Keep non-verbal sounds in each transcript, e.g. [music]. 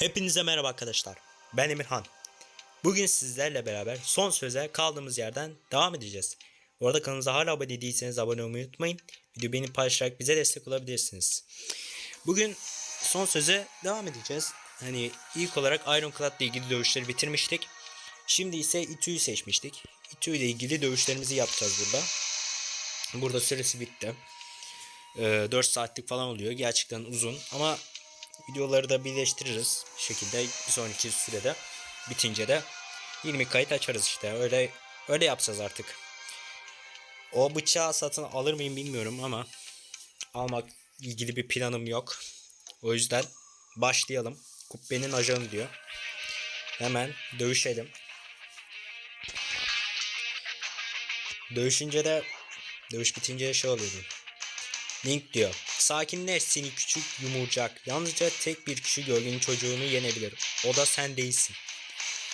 Hepinize merhaba arkadaşlar. Ben Emirhan. Bugün sizlerle beraber son söze kaldığımız yerden devam edeceğiz. Bu arada kanalımıza hala abone değilseniz abone olmayı unutmayın. Videoyu beğenip paylaşarak bize destek olabilirsiniz. Bugün son söze devam edeceğiz. Hani ilk olarak Ironclad ile ilgili dövüşleri bitirmiştik. Şimdi ise Itu'yu seçmiştik. Itu ile ilgili dövüşlerimizi yapacağız burada. Burada süresi bitti. Ee, 4 saatlik falan oluyor. Gerçekten uzun ama videoları da birleştiririz. Bir şekilde bir sonraki sürede bitince de 20 kayıt açarız işte. Öyle öyle yapacağız artık. O bıçağı satın alır mıyım bilmiyorum ama almak ilgili bir planım yok. O yüzden başlayalım. Kubbenin ajanı diyor. Hemen dövüşelim. Dövüşünce de dövüş bitince şey oluyordu. Link diyor. Sakinleş seni küçük yumurcak. Yalnızca tek bir kişi gölgenin çocuğunu yenebilir. O da sen değilsin.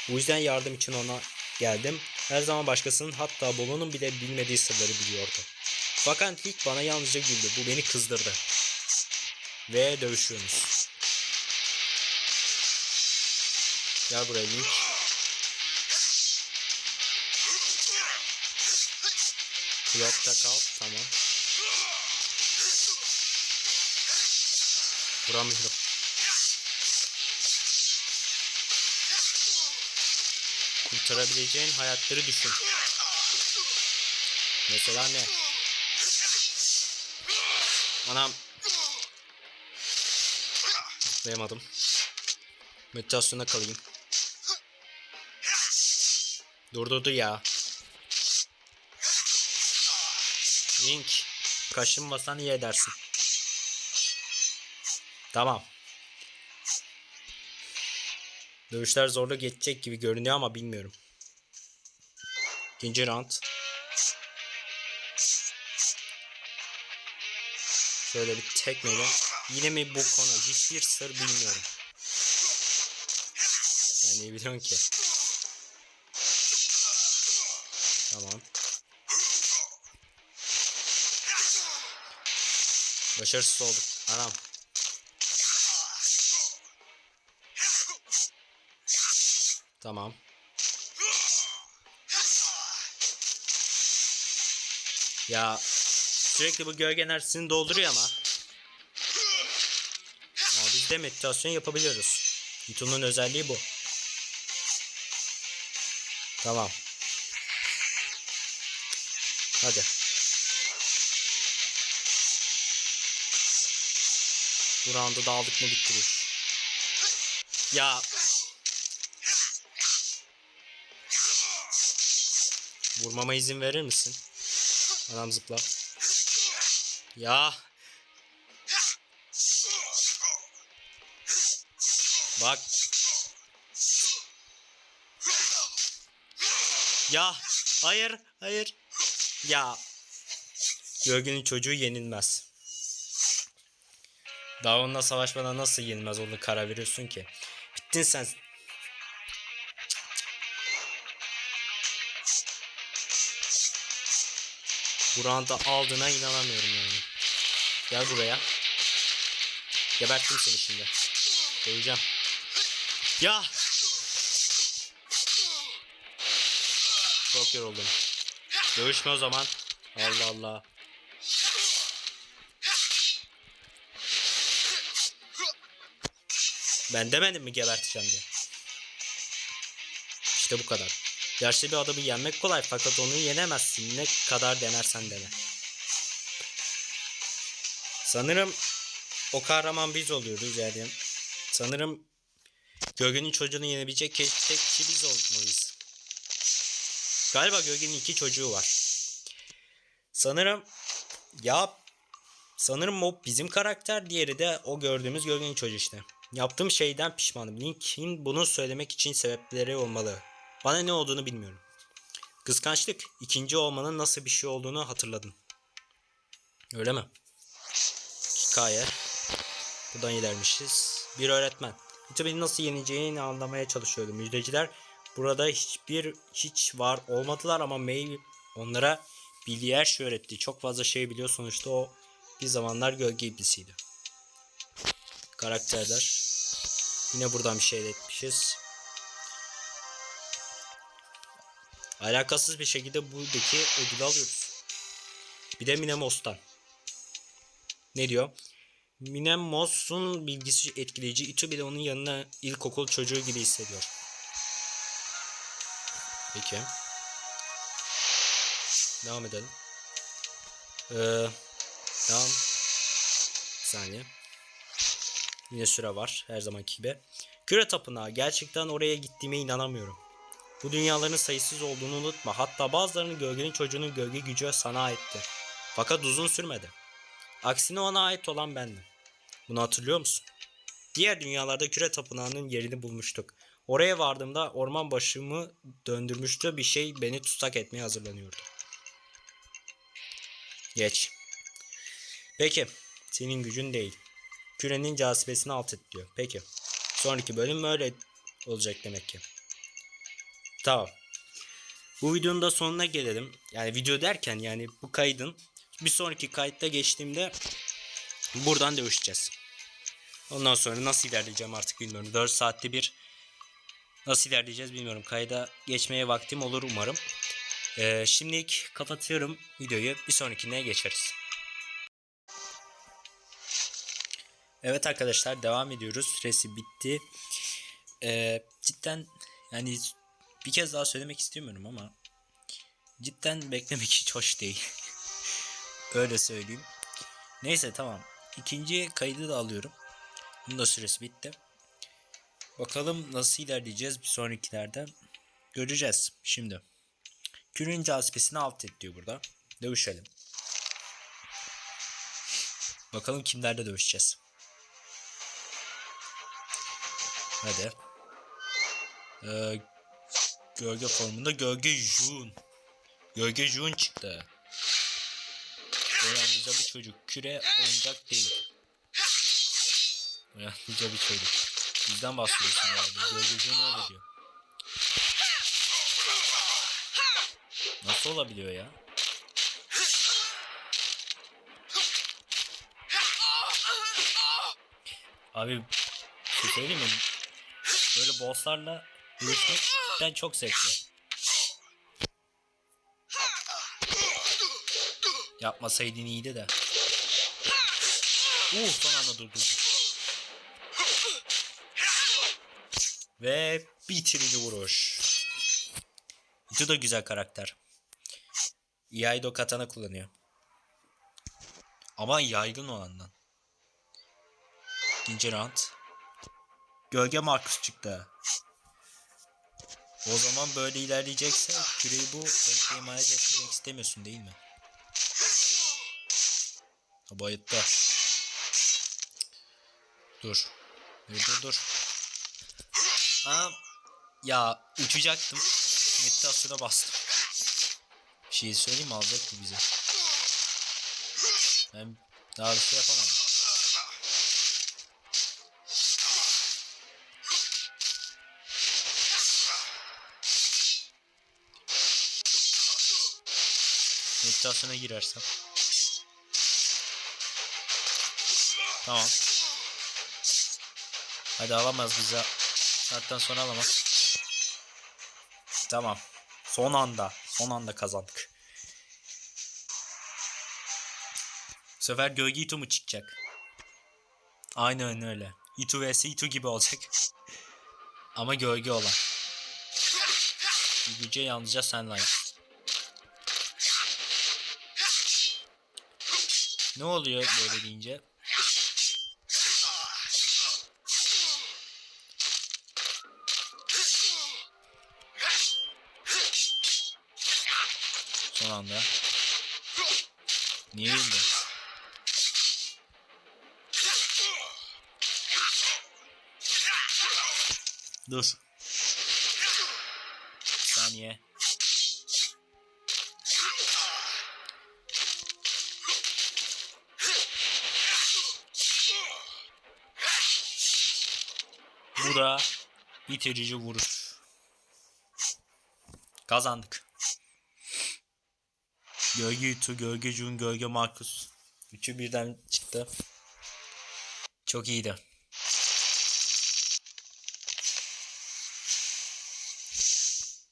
Bu yüzden yardım için ona geldim. Her zaman başkasının hatta babanın bile bilmediği sırları biliyordu. Fakat ilk bana yalnızca güldü. Bu beni kızdırdı. Ve dövüşüyoruz. Gel buraya Link. Blokta kal. Tamam. Vuramıyorum. Kurtarabileceğin hayatları düşün. Mesela ne? Anam. Zıplayamadım. Meditasyona kalayım. Durdurdu ya. Link. Kaşınmasan iyi edersin. Tamam. Dövüşler zorlu geçecek gibi görünüyor ama bilmiyorum. İkinci round. Şöyle bir tekmeyle. Yine mi bu konu? Hiçbir sır bilmiyorum. Sen niye biliyorsun ki? Tamam. Başarısız olduk. Anam. Tamam. Ya sürekli bu gölge enerjisini dolduruyor ama. Ama biz de meditasyon yapabiliyoruz. Yutunun özelliği bu. Tamam. Hadi. Bu roundu da aldık mı bitti. Ya Vurmama izin verir misin? Adam zıpla. Ya. Bak. Ya. Hayır. Hayır. Ya. Gölgenin çocuğu yenilmez. Daha onunla savaşmadan nasıl yenilmez onu karar veriyorsun ki. Bittin sen. Bu round'u aldığına inanamıyorum yani. Gel buraya. Geberttim seni şimdi. Döveceğim. Ya! Çok yoruldum. Dövüşme o zaman. Allah Allah. Ben demedim mi geberteceğim diye. İşte bu kadar. Yaşlı bir adamı yenmek kolay fakat onu yenemezsin ne kadar denersen dene. Sanırım o kahraman biz oluyoruz yani. Sanırım Gölgenin çocuğunu yenebilecek tek kişi biz olmalıyız. Galiba Gölgenin iki çocuğu var. Sanırım ya sanırım o bizim karakter diğeri de o gördüğümüz Gölgenin çocuğu işte. Yaptığım şeyden pişmanım. Link'in bunu söylemek için sebepleri olmalı. Bana ne olduğunu bilmiyorum. Kıskançlık ikinci olmanın nasıl bir şey olduğunu hatırladım. Öyle mi? Hikaye. Buradan ilermişiz. Bir öğretmen. YouTube'un nasıl yeneceğini anlamaya çalışıyordu. Müjdeciler burada hiçbir hiç var olmadılar ama May onlara bildiği her şey öğretti. Çok fazla şey biliyor sonuçta o bir zamanlar gölge iblisiydi. Karakterler. Yine buradan bir şey etmişiz. Alakasız bir şekilde buradaki ödülü alıyoruz. Bir de Minemos'tan. Ne diyor? Minemos'un bilgisi etkileyici. Itu bile onun yanına ilkokul çocuğu gibi hissediyor. Peki. Devam edelim. Ee, devam. Bir saniye. Yine süre var her zamanki gibi. Küre tapınağı. Gerçekten oraya gittiğime inanamıyorum. Bu dünyaların sayısız olduğunu unutma. Hatta bazılarının gölgenin çocuğunun gölge gücü sana aitti. Fakat uzun sürmedi. Aksine ona ait olan bendim. Bunu hatırlıyor musun? Diğer dünyalarda küre tapınağının yerini bulmuştuk. Oraya vardığımda orman başımı döndürmüştü bir şey beni tutsak etmeye hazırlanıyordu. Geç. Peki. Senin gücün değil. Kürenin cazibesini alt et diyor. Peki. Sonraki bölüm öyle olacak demek ki. Tamam. Bu videonun da sonuna gelelim. Yani video derken yani bu kaydın bir sonraki kayıtta geçtiğimde buradan dövüşeceğiz. Ondan sonra nasıl ilerleyeceğim artık bilmiyorum. 4 saatte bir nasıl ilerleyeceğiz bilmiyorum. Kayda geçmeye vaktim olur umarım. Ee, şimdilik kapatıyorum videoyu. Bir sonrakine geçeriz. Evet arkadaşlar devam ediyoruz. Süresi bitti. Ee, cidden yani bir kez daha söylemek istemiyorum ama cidden beklemek hiç hoş değil. [laughs] Öyle söyleyeyim. Neyse tamam. İkinci kaydı da alıyorum. Bunun da süresi bitti. Bakalım nasıl ilerleyeceğiz bir sonrakilerde. Göreceğiz şimdi. Kürün cazibesini alt et diyor burada. Dövüşelim. Bakalım kimlerle dövüşeceğiz. Hadi. Ee, gölge formunda Gölge Jun. Gölge Jun çıktı. Uyanlıca bir çocuk. Küre oyuncak değil. Uyanlıca bir çocuk. Bizden bahsediyorsun herhalde. Gölge Jun öyle diyor. Nasıl olabiliyor ya? Abi şey söyleyeyim mi? Böyle bosslarla dövüşmek cidden çok zevkli. Yapmasaydın iyiydi de. Uh son anda durdurdum. Ve bitirici vuruş. Bu da güzel karakter. Iaido katana kullanıyor. Ama yaygın olandan. İkinci round. Gölge Markus çıktı. O zaman böyle ilerleyecekse küreyi bu renkli emanet etmek istemiyorsun değil mi? Bayıtta. Dur. Dur dur dur. Aa, ya uçacaktım. Meditasyona bastım. Bir şey söyleyeyim mi alacak bu bize. Ben daha bir şey yapamadım. Meditasyona girersem. Tamam. Hadi alamaz bize. Saatten sonra alamaz. Tamam. Son anda. Son anda kazandık. Bu sefer gölge Itu mu çıkacak? Aynen öyle. Itu vs Itu gibi olacak. Ama gölge olan. Güce yalnızca sen layık. Ne oluyor böyle deyince? Son anda. Niye yıldı? Dur. Saniye. Bu da bitirici vuruş. Kazandık. Gölge Yutu, Gölge Jun, Gölge Markus. Üçü birden çıktı. Çok iyiydi.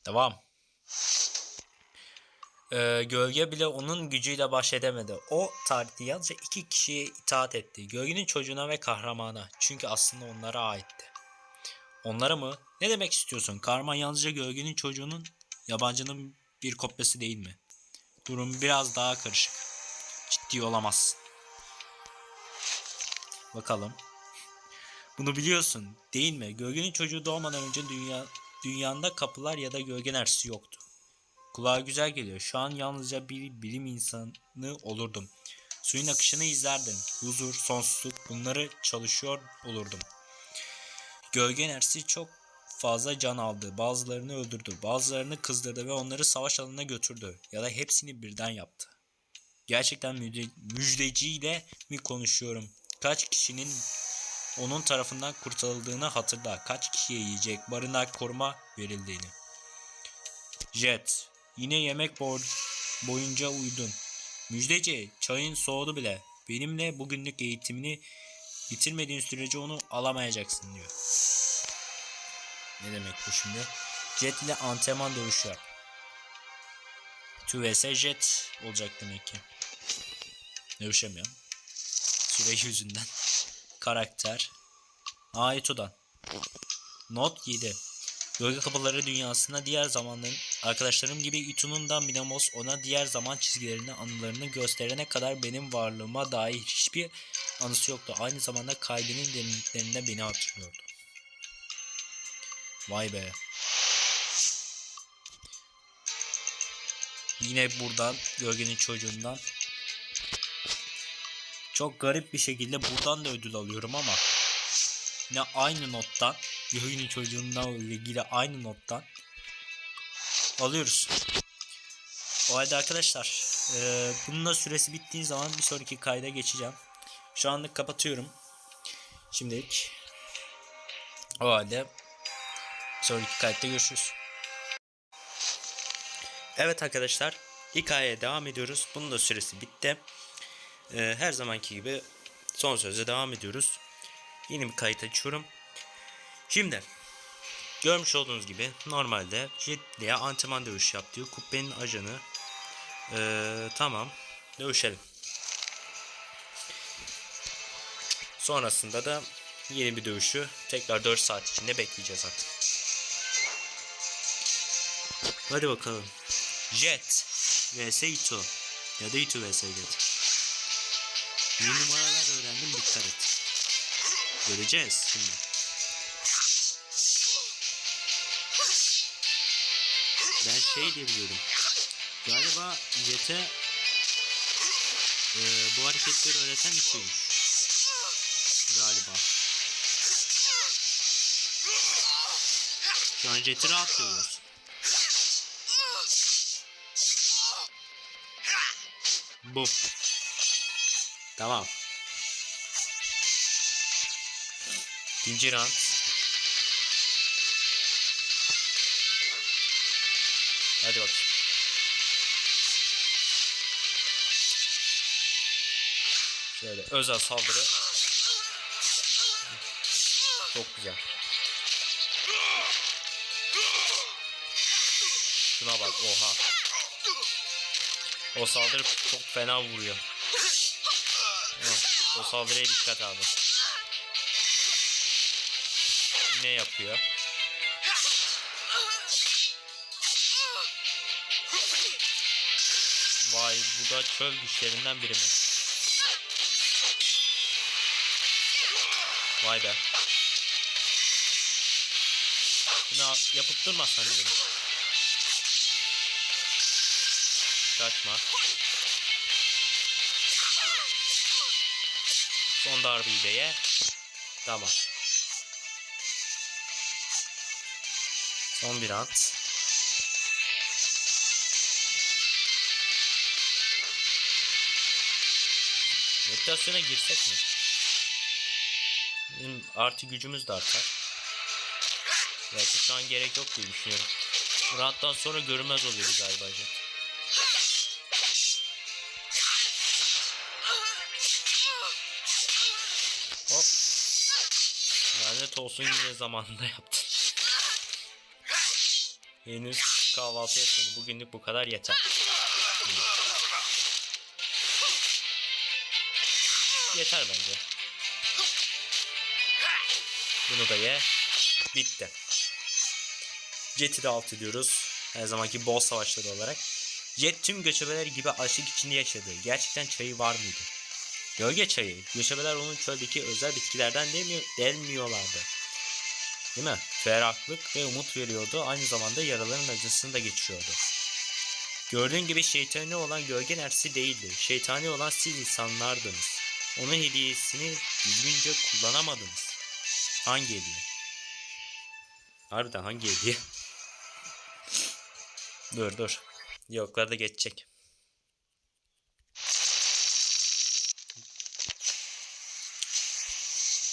Devam. Ee, gölge bile onun gücüyle baş edemedi. O tarihte yalnızca iki kişiye itaat etti. Gölgenin çocuğuna ve kahramana. Çünkü aslında onlara aitti. Onlara mı? Ne demek istiyorsun? Kahraman yalnızca gölgenin çocuğunun yabancının bir kopyası değil mi? Durum biraz daha karışık. Ciddi olamazsın. Bakalım. Bunu biliyorsun değil mi? Gölgenin çocuğu doğmadan önce dünya dünyanda kapılar ya da gölge enerjisi yoktu. Kulağa güzel geliyor. Şu an yalnızca bir bilim insanı olurdum. Suyun akışını izlerdim. Huzur, sonsuzluk bunları çalışıyor olurdum. Gölge enerjisi çok fazla can aldı. Bazılarını öldürdü. Bazılarını kızdırdı ve onları savaş alanına götürdü. Ya da hepsini birden yaptı. Gerçekten müjde, müjdeciyle mi konuşuyorum? Kaç kişinin onun tarafından kurtarıldığını hatırla. Kaç kişiye yiyecek, barınak, koruma verildiğini. Jet, yine yemek bor- boyunca uyudun. Müjdeci, çayın soğudu bile. Benimle bugünlük eğitimini bitirmediğin sürece onu alamayacaksın diyor. Ne demek bu şimdi? Jet ile antrenman dövüşü yap. 2 vs Jet olacak demek ki. Dövüşemiyorum. Süre yüzünden. Karakter. Aito'dan. Not 7. Gölge kapıları dünyasında diğer zamanların arkadaşlarım gibi Itu'nun da Minamos ona diğer zaman çizgilerini anılarını gösterene kadar benim varlığıma dair hiçbir anısı yoktu. Aynı zamanda kalbinin derinliklerinde beni hatırlıyordu. Vay be. Yine buradan gölgenin çocuğundan çok garip bir şekilde buradan da ödül alıyorum ama yine aynı nottan Gölgenin çocuğundan ilgili aynı nottan alıyoruz. O halde arkadaşlar e, bunun da süresi bittiği zaman bir sonraki kayda geçeceğim. Şu anlık kapatıyorum. Şimdilik o halde sonraki kayıtta görüşürüz. Evet arkadaşlar hikayeye devam ediyoruz. Bunun da süresi bitti. Ee, her zamanki gibi son sözle devam ediyoruz. Yeni bir kayıt açıyorum. Şimdi görmüş olduğunuz gibi normalde Jetli'ye antrenman dövüş yap diyor. Kubbenin ajanı. Ee, tamam. Dövüşelim. Sonrasında da yeni bir dövüşü tekrar 4 saat içinde bekleyeceğiz artık. Hadi bakalım. Jet vs Ito ya da Ito vs Jet. Yeni numaralar öğrendim dikkat et. Göreceğiz şimdi. Ben şey diye biliyorum. Galiba Jet'e e, bu hareketleri öğreten Ito'ymuş. Şu an Jet'i rahat. Bu. Tamam. İkinci round. Hadi bak. Şöyle özel saldırı. Çok güzel. Oha. O saldırı çok fena vuruyor. O saldırıya dikkat abi. Ne yapıyor? Vay bu da çöl güçlerinden biri mi? Vay be. Bunu yapıp durma sanıyorum. Kaçma. Son darbeyi de ye. Tamam. Son bir at. Meditasyona girsek mi? Bizim artı gücümüz de artar. Belki şu an gerek yok diye düşünüyorum. Rounddan sonra görünmez oluyordu galiba Jet. Lanet olsun yine zamanında yaptın. Henüz kahvaltı etmedim. Bugünlük bu kadar yeter. Yeter bence. Bunu da ye. Bitti. Jet'i de alt ediyoruz. Her zamanki boss savaşları olarak. Jet tüm göçebeler gibi açlık içinde yaşadı. Gerçekten çayı var mıydı? Gölge çayı. Göçebeler onun çöldeki özel bitkilerden delmiyor, delmiyorlardı. Değil mi? Ferahlık ve umut veriyordu. Aynı zamanda yaraların acısını da geçiriyordu. Gördüğün gibi şeytani olan gölge nersi değildi. Şeytani olan siz insanlardınız. Onun hediyesini düzgünce kullanamadınız. Hangi hediye? Harbiden hangi hediye? [laughs] dur dur. Yoklar da geçecek.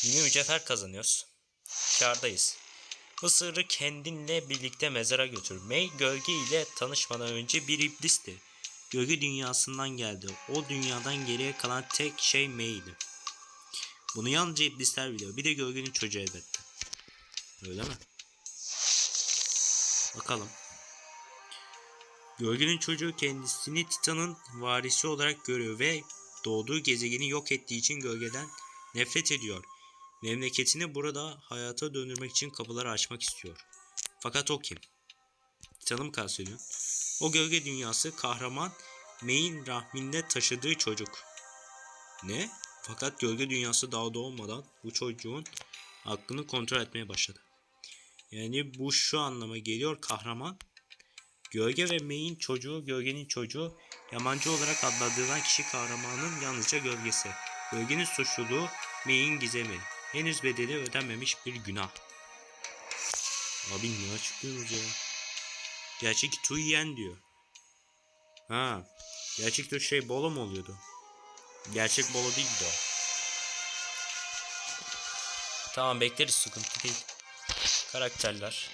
Yeni mücevher kazanıyoruz. Kârdayız. Bu sırrı kendinle birlikte mezara götür. May gölge ile tanışmadan önce bir iblisti. Gölge dünyasından geldi. O dünyadan geriye kalan tek şey May'di. Bunu yalnızca iblisler biliyor. Bir de gölgenin çocuğu elbette. Öyle mi? Bakalım. Gölgenin çocuğu kendisini Titan'ın varisi olarak görüyor ve doğduğu gezegeni yok ettiği için gölgeden nefret ediyor. Memleketini burada hayata döndürmek için kapıları açmak istiyor. Fakat o kim? Titan'ı mı kastediyor? O gölge dünyası kahraman May'in rahminde taşıdığı çocuk. Ne? Fakat gölge dünyası daha doğmadan bu çocuğun aklını kontrol etmeye başladı. Yani bu şu anlama geliyor kahraman Gölge ve May'in çocuğu, gölgenin çocuğu, yamancı olarak adlandırılan kişi kahramanın yalnızca gölgesi. Gölgenin suçluluğu, May'in gizemi. Henüz bedeli ödenmemiş bir günah. Abi ne açıklıyorsunuz ya? Gerçek Tu yiyen diyor. Ha, gerçek de şey Bolo mu oluyordu? Gerçek Bolo değildi o. Tamam bekleriz sıkıntı değil. Karakterler.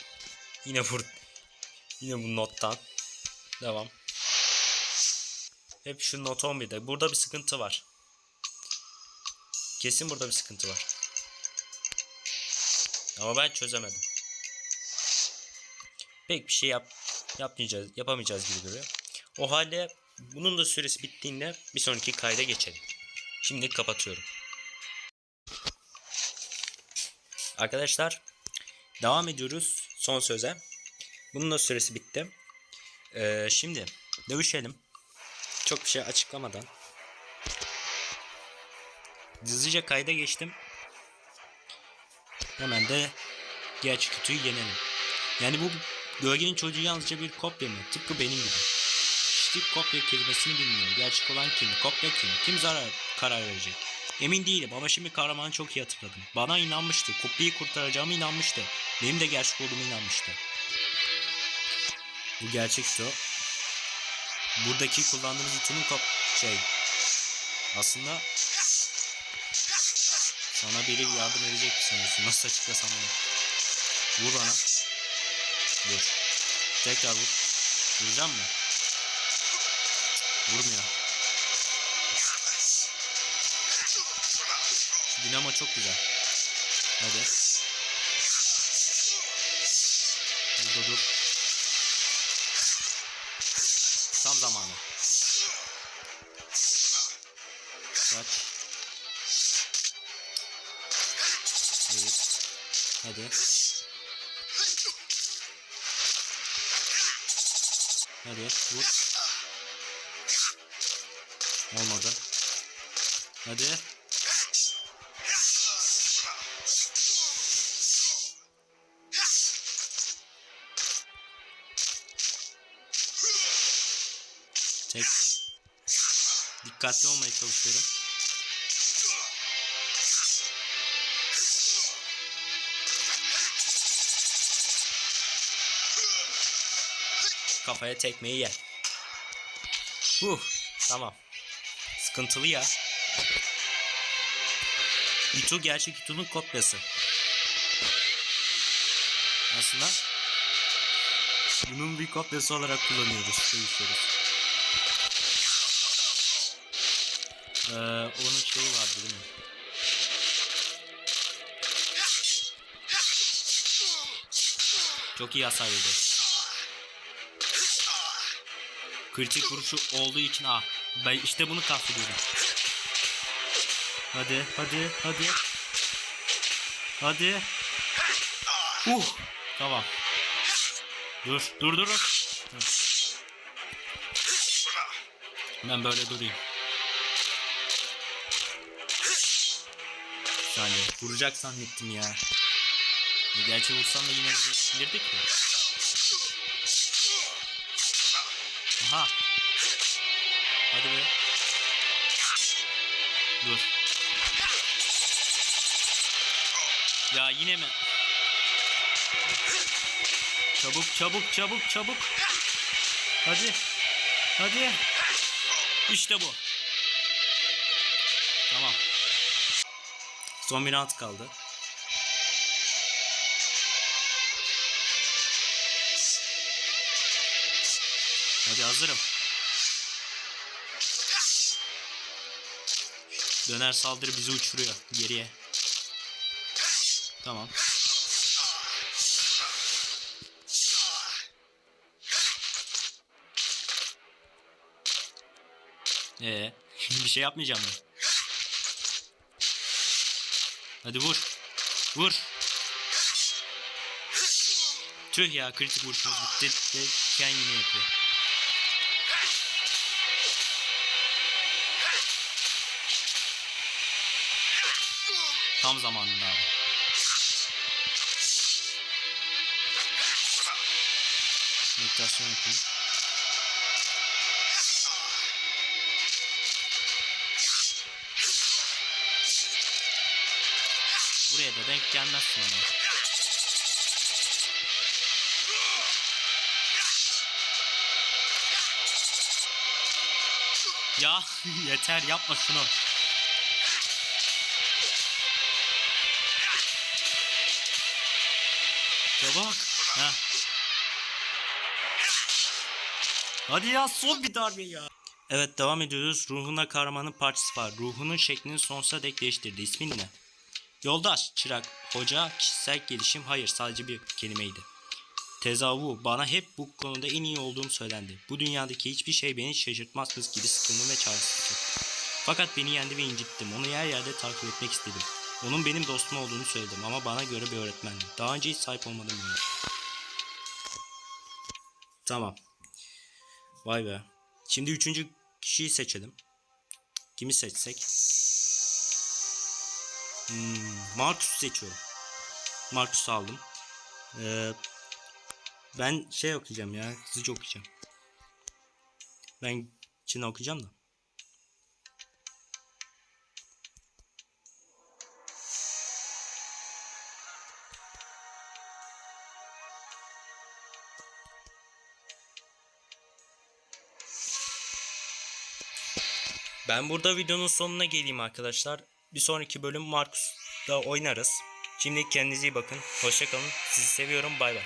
Yine burada. Yine bu nottan. Devam. Hep şu not 11'de. Burada bir sıkıntı var. Kesin burada bir sıkıntı var. Ama ben çözemedim. Pek bir şey yap yapmayacağız, yapamayacağız gibi duruyor. O halde bunun da süresi bittiğinde bir sonraki kayda geçelim. Şimdi kapatıyorum. Arkadaşlar devam ediyoruz son söze. Bunun da süresi bitti. Ee, şimdi dövüşelim. Çok bir şey açıklamadan. Hızlıca kayda geçtim. Hemen de gerçek kutuyu yenelim. Yani bu gölgenin çocuğu yalnızca bir kopya mı? Tıpkı benim gibi. İşte kopya kelimesini bilmiyor. Gerçek olan kim? Kopya kim? Kim zarar karar verecek? Emin değilim ama şimdi kahramanı çok iyi hatırladım. Bana inanmıştı. Kopyayı kurtaracağımı inanmıştı. Benim de gerçek olduğumu inanmıştı. Bu gerçekti o. Buradaki kullandığımız itemin kop şey aslında sana biri yardım edecek mi sanıyorsun? Nasıl açıklasam bunu? Vur bana. Vur. Tekrar vur. Vuracağım mı? Vurmuyor. Şu dinamo çok güzel. Hadi. Olmadı. Hadi. Tek. Dikkatli olmaya çalışıyorum. Kafaya tekmeyi yer. Huh, tamam. Sıkıntılı ya. Itu gerçek Itu'nun kopyası. Aslında bunun bir kopyası olarak kullanıyoruz. Dövüşüyoruz. Ee, onun şeyi vardı değil mi? Çok iyi hasar yedi. Kritik vuruşu olduğu için ah. Ben işte bunu kastediyorum. Hadi hadi hadi. Hadi. Uh. Tamam. Dur dur dur. dur. Ben böyle durayım. Saniye. Vuracak zannettim ya. E, Gerçi vursam da yine vurabilirdik de. Aha. Hadi be. Dur. Ya yine mi? Çabuk çabuk çabuk çabuk. Hadi. Hadi. İşte bu. Tamam. Son bir round kaldı. Hadi hazırım. Döner saldırı bizi uçuruyor geriye. Tamam. Ee, bir şey yapmayacağım mı? Hadi vur. Vur. Tüh ya kritik vuruşumuz bitti. Ken yine yapıyor. Tam zamanında abi. Meditasyon yapayım. Buraya da denk gelmezsin ama. Ya [laughs] yeter yapma şunu. Çabuk. Ha. Hadi ya son bir darbe ya. Evet devam ediyoruz. Ruhuna kahramanın parçası var. Ruhunun şeklini sonsuza dek değiştirdi. İsmin ne? Yoldaş, çırak, hoca, kişisel gelişim hayır sadece bir kelimeydi. Tezavvu bana hep bu konuda en iyi olduğum söylendi. Bu dünyadaki hiçbir şey beni şaşırtmazmış gibi sıkıldım ve çaresizdim. Fakat beni yendi ve incittim. Onu yer yerde takip etmek istedim. Onun benim dostum olduğunu söyledim ama bana göre bir öğretmendi. Daha önce hiç sahip olmadım yani. Tamam. Vay be. Şimdi üçüncü kişiyi seçelim. Kimi seçsek? Hmm, Marcus seçiyorum. Marcus aldım. Ee, ben şey okuyacağım ya. Hızlıca okuyacağım. Ben Çin okuyacağım da. Ben burada videonun sonuna geleyim arkadaşlar. Bir sonraki bölüm Marcus'da oynarız. Şimdi kendinize iyi bakın. Hoşçakalın. Sizi seviyorum. Bay bay.